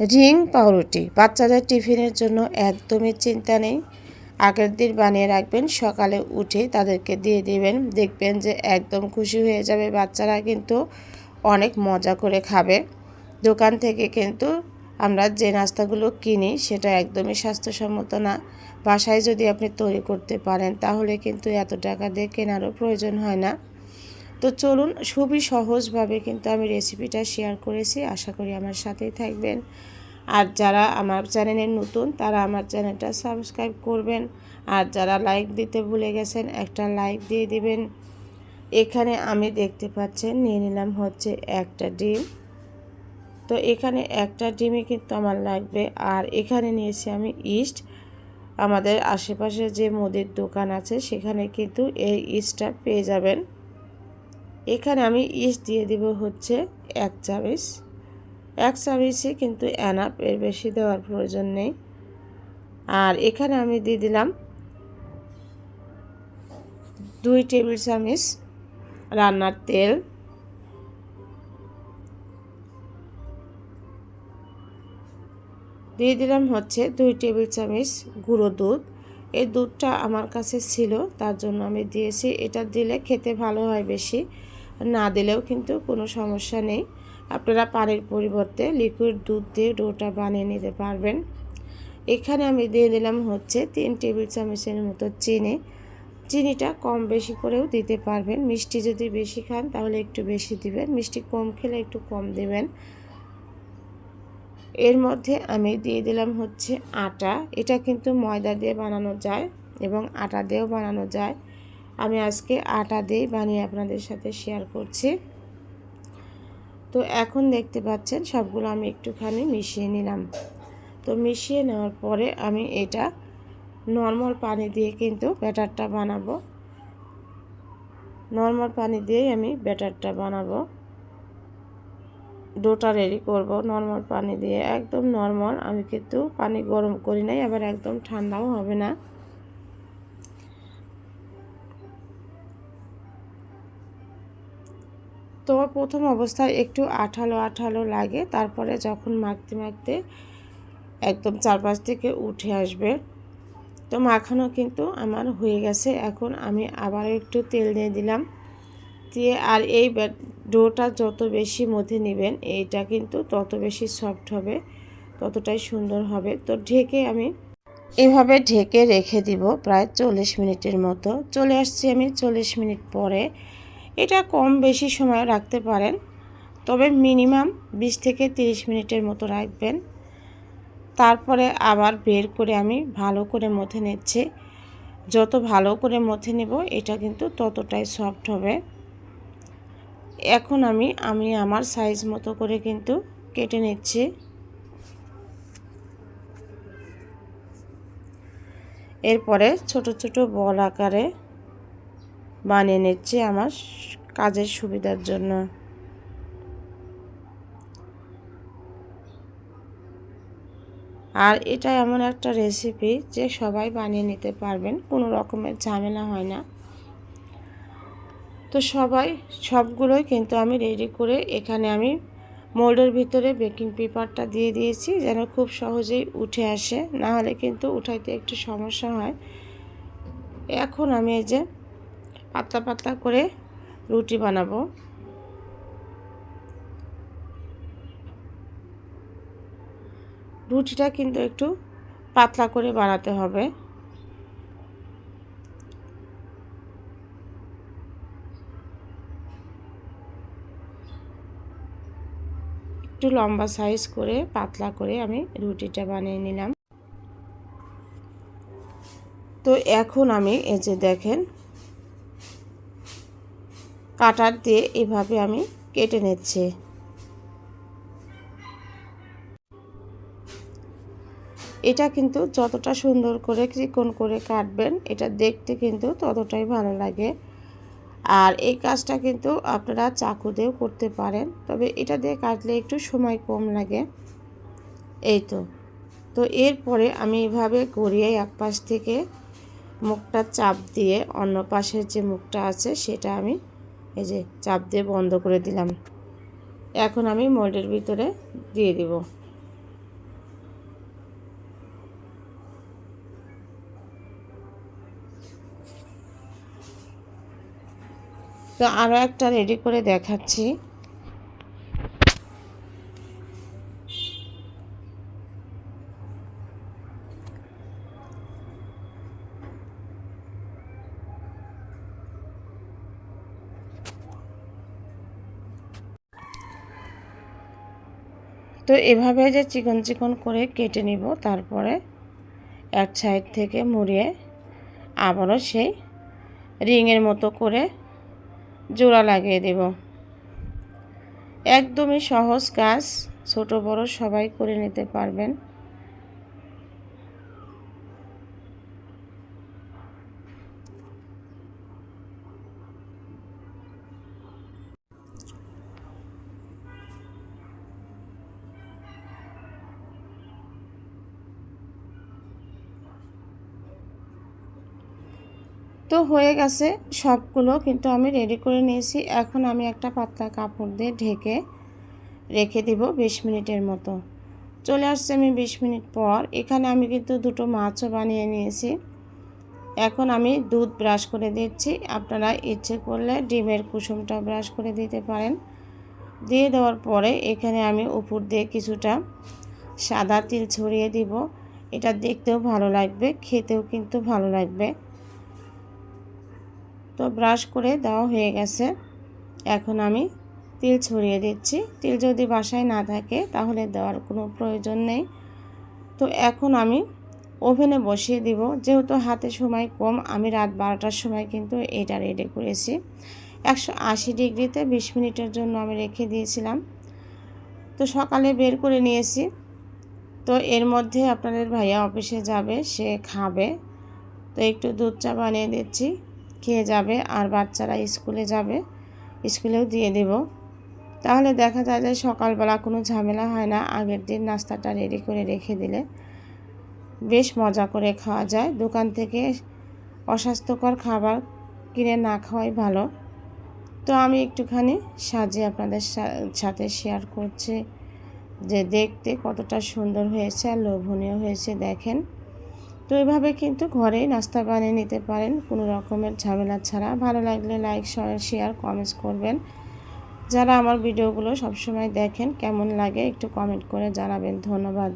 Ring পাউরুটি। বাচ্চাদের টিফিনের জন্য একদমই চিন্তা নেই। আগের দিন বানিয়ে রাখবেন, সকালে উঠে তাদেরকে দিয়ে দিবেন। দেখবেন যে একদম খুশি হয়ে যাবে বাচ্চারা, কিন্তু অনেক মজা করে খাবে। দোকান থেকে কিন্তু আমরা যে নাস্তাগুলো কিনি, সেটা একদমই স্বাস্থ্যসম্মত না। বাসায় যদি আপনি তৈরি করতে পারেন, তাহলে কিন্তু এত টাকা দিয়ে কেনারও প্রয়োজন হয় না। তো চলুন, খুবই সহজভাবে কিন্তু আমি রেসিপিটা শেয়ার করেছি। আশা করি আমার সাথেই থাকবেন। আর যারা আমার চ্যানেলে নতুন, তারা আমার চ্যানেলটা সাবস্ক্রাইব করবেন। আর যারা লাইক দিতে ভুলে গেছেন, একটা লাইক দিয়ে দিবেন। এখানে আমি দেখতে পাচ্ছেন, নিয়ে নিলাম হচ্ছে একটা ডিম। তো এখানে একটা ডিমই কিন্তু আমার লাগবে। আর এখানে নিয়েছি আমি ইস্ট আমাদের আশেপাশে যে মুদির দোকান আছে, সেখানে কিন্তু এই ইস্টটা পেয়ে যাবেন। এখানে আমি ইস্ট দিয়ে দিব হচ্ছে এক চামচ। এক চামচে কিন্তু অ্যানাপ এর বেশি দেওয়ার প্রয়োজন নেই। আর এখানে আমি দিয়ে দিলাম দুই টেবিল চামচ রান্নার তেল। দিয়ে দিলাম হচ্ছে দুই টেবিল চামচ গুঁড়ো দুধ। এই দুধটা আমার কাছে ছিল, তার জন্য আমি দিয়েছি। এটা দিলে খেতে ভালো হয় বেশি। না দিলেও কিন্তু কোনো সমস্যা নেই। আপনারা পানির পরিবর্তে লিকুইড দুধ দিয়ে ডোটা বানিয়ে নিতে পারবেন। এখানে আমি দিয়ে দিলাম হচ্ছে তিন টেবিল চামচের মতো চিনি। চিনিটা কম বেশি করেও দিতে পারবেন। মিষ্টি যদি বেশি খান তাহলে একটু বেশি দিবেন। মিষ্টি কম খেলে একটু কম দিবেন। এর মধ্যে আমি দিয়ে দিলাম হচ্ছে আটা। এটা কিন্তু ময়দা দিয়ে বানানো যায় এবং আটা দিয়েও বানানো যায়। আমি আজকে আটা দিয়েই বানিয়ে আপনাদের সাথে শেয়ার করছি। তো এখন দেখতে পাচ্ছেন, সবগুলো আমি একটুখানি মিশিয়ে নিলাম। তো মিশিয়ে নেওয়ার পরে আমি এটা নর্মাল পানি দিয়ে কিন্তু ব্যাটারটা বানাবো। নর্মাল পানি দিয়েই আমি ব্যাটারটা বানাবো। ডোটা রেডি করব। নর্মাল পানি দিয়ে একদম নর্মাল আমি কিন্তু পানি গরম করি নাই, আবার একদম ঠান্ডাও হবে না। তো প্রথম অবস্থায় একটু আঠালো আঠালো লাগে, তারপরে যখন মাখতে মাখতে একদম চারপাশ থেকে উঠে আসবে। তো মাখানো কিন্তু আমার হয়ে গেছে, এখন আমি আবার একটু তেল দিয়ে দিলাম। দিয়ে আর এই ডোটা যত বেশি মধ্যে নেবেন, এইটা কিন্তু তত বেশি সফট হবে, ততটাই সুন্দর হবে। তো ঢেকে আমি এভাবে ঢেকে রেখে দিব প্রায় চল্লিশ মিনিটের মতো। চলে আসছি আমি চল্লিশ মিনিট পরে। এটা কম বেশি সময় রাখতে পারেন, তবে মিনিমাম বিশ থেকে তিরিশ মিনিটের মতো রাখবেন। তারপরে আবার বের করে আমি ভালো করে মথে নিচ্ছি। যত ভালো করে মথে নেব, এটা কিন্তু ততটাই সফট হবে। এখন আমি আমি আমার সাইজ মতো করে কিন্তু কেটে নিচ্ছি। এরপরে ছোট ছোট বল আকারে বানিয়ে নিচ্ছি আমার কাজের সুবিধার জন্য। আর এটা এমন একটা রেসিপি যে সবাই বানিয়ে নিতে পারবেন, কোনো রকমের ঝামেলা হয় না। তো সবাই, সবগুলোই কিন্তু আমি রেডি করে এখানে আমি মোল্ডের ভিতরে বেকিং পেপারটা দিয়ে দিয়েছি যেন খুব সহজেই উঠে আসে, না হলে কিন্তু উঠাইতে একটু সমস্যা হয়। এখন আমি এই যে পাতলা পাতলা করে রুটি বানাবো। রুটিটা কিন্তু একটু পাতলা করে বানাতে হবে। একটু লম্বা সাইজ করে পাতলা করে আমি রুটিটা বানিয়ে নিলাম। তো এখন আমি এই যে দেখেন কাটার দিয়ে এভাবে আমি কেটে নিচ্ছি। এটা কিন্তু যতটা সুন্দর করে চিকন করে কাটবেন, এটা দেখতে কিন্তু ততটাই ভালো লাগে। আর এই কাজটা কিন্তু আপনারা চাকু দিয়েও করতে পারেন, তবে এটা দিয়ে কাটলে একটু সময় কম লাগে। এই তো। তো এরপরে আমি এভাবে গড়িয়ে এক পাশ থেকে মুখটা চাপ দিয়ে অন্য পাশের যে মুখটা আছে সেটা আমি এই যে চাপ দিয়ে বন্ধ করে দিলাম। এখন আমি মোল্ডের ভিতরে দিয়ে দিব। তো আরও একটা রেডি করে দেখাচ্ছি। তো এভাবে যে চিকন চিকন করে কেটে নিব, তারপরে এক সাইড থেকে মুড়িয়ে আবারও সেই রিংয়ের মতো করে জোড়া লাগিয়ে দেব। একদমই সহজ কাজ, ছোট বড় সবাই করে নিতে পারবেন। তো হয়ে গেছে সবগুলো, কিন্তু আমি রেডি করে নিয়েছি। এখন আমি একটা পাতলা কাপড় দিয়ে ঢেকে রেখে দিব বিশ মিনিটের মতো। চলে আসছে আমি বিশ মিনিট পর। এখানে আমি কিন্তু দুটো মাছও বানিয়ে নিয়েছি। এখন আমি দুধ ব্রাশ করে দিচ্ছি। আপনারা ইচ্ছে করলে ডিমের কুসুমটা ব্রাশ করে দিতে পারেন। দিয়ে দেওয়ার পরে এখানে আমি উপর দিয়ে কিছুটা সাদা তিল ছড়িয়ে দিব। এটা দেখতেও ভালো লাগবে, খেতেও কিন্তু ভালো লাগবে। তো ব্রাশ করে দেওয়া হয়ে গেছে। এখন আমি তিল ছড়িয়ে দিচ্ছি। তিল যদি বাসায় না থাকে তাহলে দেওয়ার কোনো প্রয়োজন নেই। তো এখন আমি ওভেনে বসিয়ে দিব। যেহেতু হাতে সময় কম, আমি রাত বারোটার সময় কিন্তু এটা রেডি করেছি। একশো আশি ডিগ্রিতে বিশ মিনিটের জন্য আমি রেখে দিয়েছিলাম। তো সকালে বের করে নিয়েছি। তো এর মধ্যে আপনাদের ভাইয়া অফিসে যাবে, সে খাবে। তো একটু দুধ চা বানিয়ে দিচ্ছি। খেয়ে যাবে আর বাচ্চারা স্কুলে যাবে, স্কুলেও দিয়ে দেব। তাহলে দেখা যায় যে সকালবেলা কোনো ঝামেলা হয় না, আগের দিন নাস্তাটা রেডি করে রেখে দিলে বেশ মজা করে খাওয়া যায়। দোকান থেকে অস্বাস্থ্যকর খাবার কিনে না খাওয়াই ভালো। তো আমি একটুখানি সাজিয়ে আপনাদের সাথে শেয়ার করছি যে দেখতে কতটা সুন্দর হয়েছে আর লোভনীয় হয়েছে, দেখেন। তো এভাবে কিন্তু ঘরেই নাস্তা বানিয়ে নিতে পারেন। কোনো রকমের ঝামেলা ছাড়া। ভালো লাগলে লাইক শেয়ার কমেন্টস করবেন। যারা আমার ভিডিওগুলো সবসময় দেখেন, কেমন লাগে একটু কমেন্ট করে জানাবেন। ধন্যবাদ।